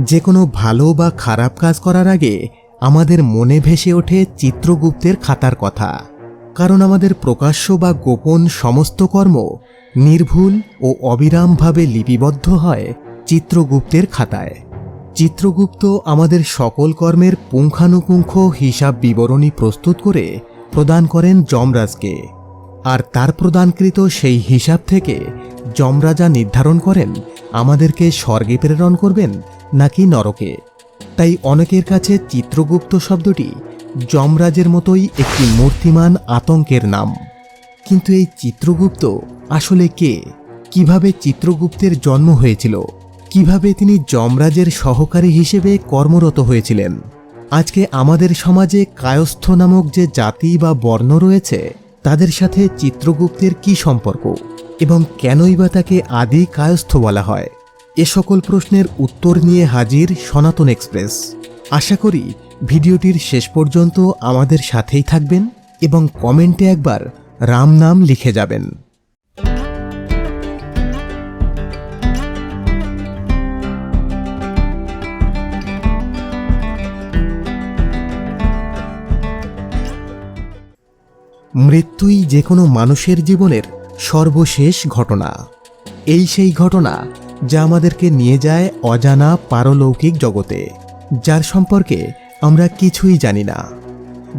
যে কোনো ভালো বা খারাপ কাজ করার আগে আমাদের মনে ভেসে ওঠে চিত্রগুপ্তের খাতার কথা। কারণ আমাদের প্রকাশ্য বা গোপন সমস্ত কর্ম নির্ভুল ও অবিরামভাবে লিপিবদ্ধ হয় চিত্রগুপ্তের খাতায়। চিত্রগুপ্ত আমাদের সকল কর্মের পুঙ্খানুপুঙ্খ হিসাব বিবরণী প্রস্তুত করে প্রদান করেন যমরাজকে। আর তার প্রদানকৃত সেই হিসাব থেকে যমরাজা নির্ধারণ করেন আমাদেরকে স্বর্গে প্রেরণ করবেন নাকি নরকে? তাই অনেকের কাছে চিত্রগুপ্ত শব্দটি যমরাজের মতোই একটি মূর্তিমান আতঙ্কের নাম। কিন্তু এই চিত্রগুপ্ত আসলে কে? কীভাবে চিত্রগুপ্তের জন্ম হয়েছিল? কীভাবে তিনি যমরাজের সহকারী হিসেবে কর্মরত হয়েছিলেন? আজকে আমাদের সমাজে কায়স্থ নামক যে জাতি বা বর্ণ রয়েছে তাদের সাথে চিত্রগুপ্তের কি সম্পর্ক এবং কেনই বা তাকে আদি কায়স্থ বলা হয়? এ সকল প্রশ্নের উত্তর নিয়ে হাজির সনাতন এক্সপ্রেস। আশা করি ভিডিওটির শেষ পর্যন্ত আমাদের সাথেই থাকবেন এবং কমেন্টে একবার রাম নাম লিখে যাবেন। মৃত্যুই যে কোনো মানুষের জীবনের সর্বশেষ ঘটনা। এই সেই ঘটনা যা আমাদেরকে নিয়ে যায় অজানা পারলৌকিক জগতে, যার সম্পর্কে আমরা কিছুই জানি না।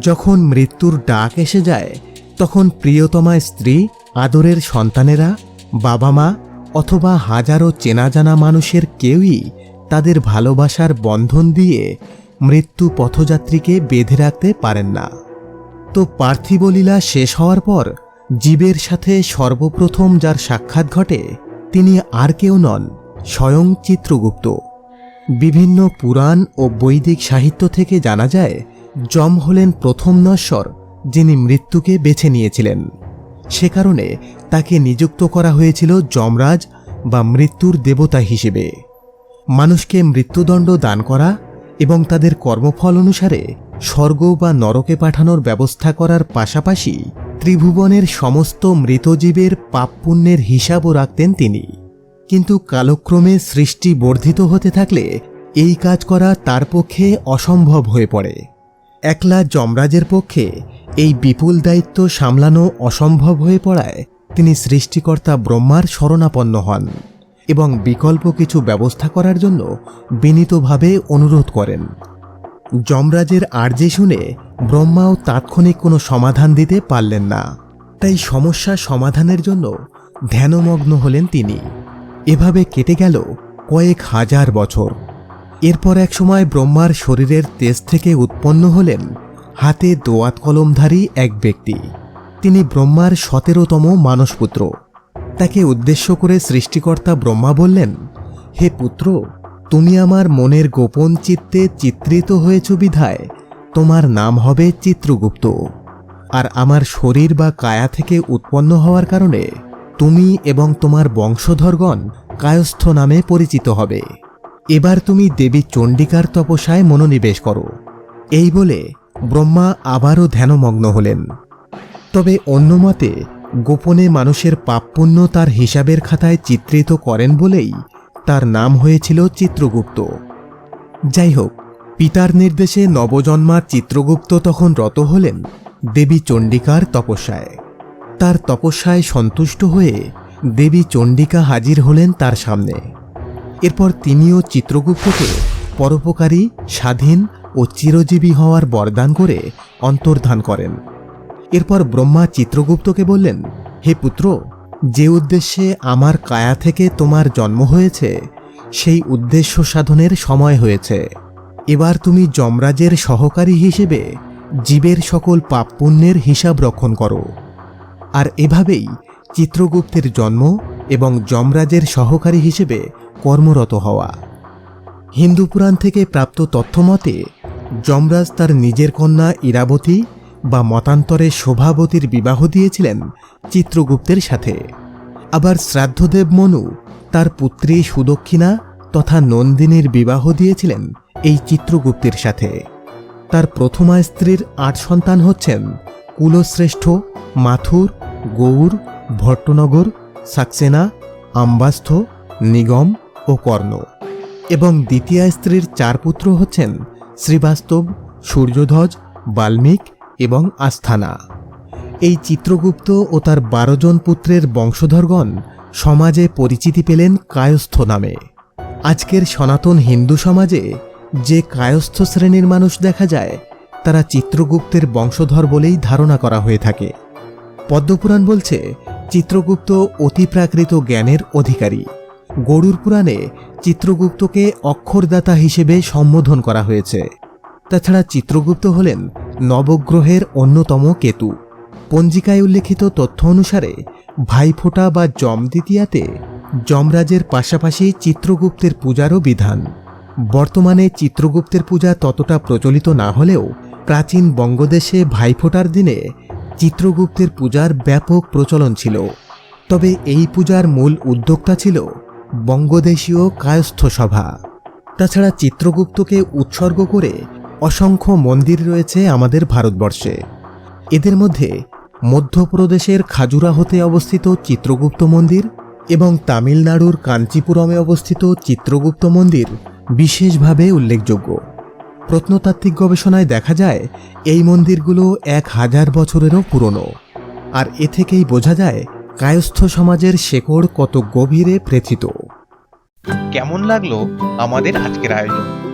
যখন মৃত্যুর ডাক এসে যায়, তখন প্রিয়তমা স্ত্রী, আদরের সন্তানেরা বাবা মা অথবা হাজারো চেনা জানা মানুষের কেউই তাদের ভালোবাসার বন্ধন দিয়ে মৃত্যু পথযাত্রীকে বেঁধে রাখতে পারেন না। তো পার্থিব লীলা শেষ হওয়ার পর জীবের সাথে সর্বপ্রথম যার সাক্ষাৎ ঘটে, তিনি আর কেউ নন, স্বয়ং চিত্রগুপ্ত। বিভিন্ন পুরাণ ও বৈদিক সাহিত্য থেকে জানা যায়, যম হলেন প্রথম নশ্বর, যিনি মৃত্যুকে বেছে নিয়েছিলেন। সে কারণে তাকে নিযুক্ত করা হয়েছিল যমরাজ বা মৃত্যুর দেবতা হিসেবে। মানুষকে মৃত্যুদণ্ড দান করা এবং তাদের কর্মফল অনুসারে স্বর্গ বা নরকে পাঠানোর ব্যবস্থা করার পাশাপাশি ত্রিভুবনের সমস্ত মৃতজীবের পাপ পুণ্যের হিসাবও রাখতেন তিনি। কিন্তু কালক্রমে সৃষ্টি বর্ধিত হতে থাকলে এই কাজ করা তার পক্ষে অসম্ভব হয়ে পড়ে। একলা যমরাজের পক্ষে এই বিপুল দায়িত্ব সামলানো অসম্ভব হয়ে পড়ায় তিনি সৃষ্টিকর্তা ব্রহ্মার শরণাপন্ন হন এবং বিকল্প কিছু ব্যবস্থা করার জন্য বিনীতভাবে অনুরোধ করেন। যমরাজের আর্জি শুনে ব্রহ্মাও তাৎক্ষণিক কোনো সমাধান দিতে পারলেন না। তাই সমস্যা সমাধানের জন্য ধ্যানমগ্ন হলেন তিনি। এভাবে কেটে গেল কয়েক হাজার বছর। এরপর এক সময় ব্রহ্মার শরীরের তেজ থেকে উৎপন্ন হলেন হাতে দোয়াত কলমধারী এক ব্যক্তি। তিনি ব্রহ্মার সতেরোতম মানসপুত্র। তাকে উদ্দেশ্য করে সৃষ্টিকর্তা ব্রহ্মা বললেন, হে পুত্র তুমি আমার মনের গোপন চিত্তে চিত্রিত হয়েছ বিধায়। তোমার নাম হবে চিত্রগুপ্ত। আর আমার শরীর বা কায়া থেকে উৎপন্ন হওয়ার কারণে তুমি এবং তোমার বংশধরগণ কায়স্থ নামে পরিচিত হবে। এবার তুমি দেবী চণ্ডিকার তপস্যায় মনোনিবেশ করো। এই বলে ব্রহ্মা আবারও ধ্যানমগ্ন হলেন। তবে অন্য মতে গোপনে মানুষের পাপপুণ্য তার হিসাবের খাতায় চিত্রিত করেন বলেই তার নাম হয়েছিল চিত্রগুপ্ত। যাই হোক পিতার নির্দেশে নবজন্মা চিত্রগুপ্ত তখন রত হলেন দেবী চণ্ডিকার তপস্যায়। তার তপস্যায় সন্তুষ্ট হয়ে দেবী চণ্ডিকা হাজির হলেন তার সামনে। এরপর তিনিও চিত্রগুপ্তকে পরোপকারী, স্বাধীন ও চিরজীবী হওয়ার বরদান করে অন্তর্ধান করেন। এরপর ব্রহ্মা চিত্রগুপ্তকে বললেন, হে পুত্র যে উদ্দেশ্যে আমার কায়া থেকে তোমার জন্ম হয়েছে, সেই উদ্দেশ্য সাধনের সময় হয়েছে। এবার তুমি যমরাজের সহকারী হিসেবে জীবের সকল পাপ পুণ্যের হিসাব রক্ষণ করো। আর এভাবেই চিত্রগুপ্তের জন্ম এবং যমরাজের সহকারী হিসেবে কর্মরত হওয়া। হিন্দু পুরাণ থেকে প্রাপ্ত তথ্যমতে, যমরাজ তার নিজের কন্যা ইরাবতী বা মতান্তরে শোভাবতীর বিবাহ দিয়েছিলেন চিত্রগুপ্তের সাথে। আবার শ্রাদ্ধদেব মনু তার পুত্রী সুদক্ষিণা তথা নন্দিনীর বিবাহ দিয়েছিলেন এই চিত্রগুপ্তের সাথে। তার প্রথমা স্ত্রীর আট সন্তান হচ্ছেন কুলশ্রেষ্ঠ, মাথুর, গৌর, ভট্টনগর, সাক্সেনা, আম্বাস্থ, নিগম ও কর্ণ। এবং দ্বিতীয় স্ত্রীর চার পুত্র হচ্ছেন শ্রীবাস্তব সূর্যধ্বজ বাল্মীক এবং আস্থানা। এই চিত্রগুপ্ত ও তার বারো জন পুত্রের বংশধরগণ সমাজে পরিচিতি পেলেন কায়স্থ নামে। আজকের সনাতন হিন্দু সমাজে যে কায়স্থ শ্রেণির মানুষ দেখা যায়, তারা চিত্রগুপ্তের বংশধর বলেই ধারণা করা হয়ে থাকে। পদ্মপুরাণ বলছে, চিত্রগুপ্ত অতিপ্রাকৃত জ্ঞানের অধিকারী। গরুর পুরাণে চিত্রগুপ্তকে অক্ষরদাতা হিসেবে সম্বোধন করা হয়েছে। তাছাড়া চিত্রগুপ্ত হলেন নবগ্রহের অন্যতম কেতু। পঞ্জিকায় উল্লেখিত তথ্য অনুসারে, ভাইফোঁটা বা যম দ্বিতীয়াতে যমরাজের পাশাপাশি চিত্রগুপ্তের পূজারও বিধান। বর্তমানে চিত্রগুপ্তের পূজা ততটা প্রচলিত না হলেও প্রাচীন বঙ্গদেশে ভাইফোঁটার দিনে চিত্রগুপ্তের পূজার ব্যাপক প্রচলন ছিল। তবে এই পূজার মূল উদ্যোক্তা ছিল বঙ্গদেশীয় কায়স্থ সভা তাছাড়া চিত্রগুপ্তকে উৎসর্গ করে অসংখ্য মন্দির রয়েছে আমাদের ভারতবর্ষে। এদের মধ্যে মধ্যপ্রদেশের খাজুরাহোতে অবস্থিত চিত্রগুপ্ত মন্দির এবং তামিলনাড়ুর কাঞ্চিপুরমে অবস্থিত চিত্রগুপ্ত মন্দির বিশেষভাবে উল্লেখযোগ্য। প্রত্নতাত্ত্বিক গবেষণায় দেখা যায়, এই মন্দিরগুলো এক হাজার বছরেরও পুরনো। আর এ থেকেই বোঝা যায়, কায়স্থ সমাজের শেকড় কত গভীরে প্রেথিত। কেমন লাগল আমাদের আজকের আয়োজন?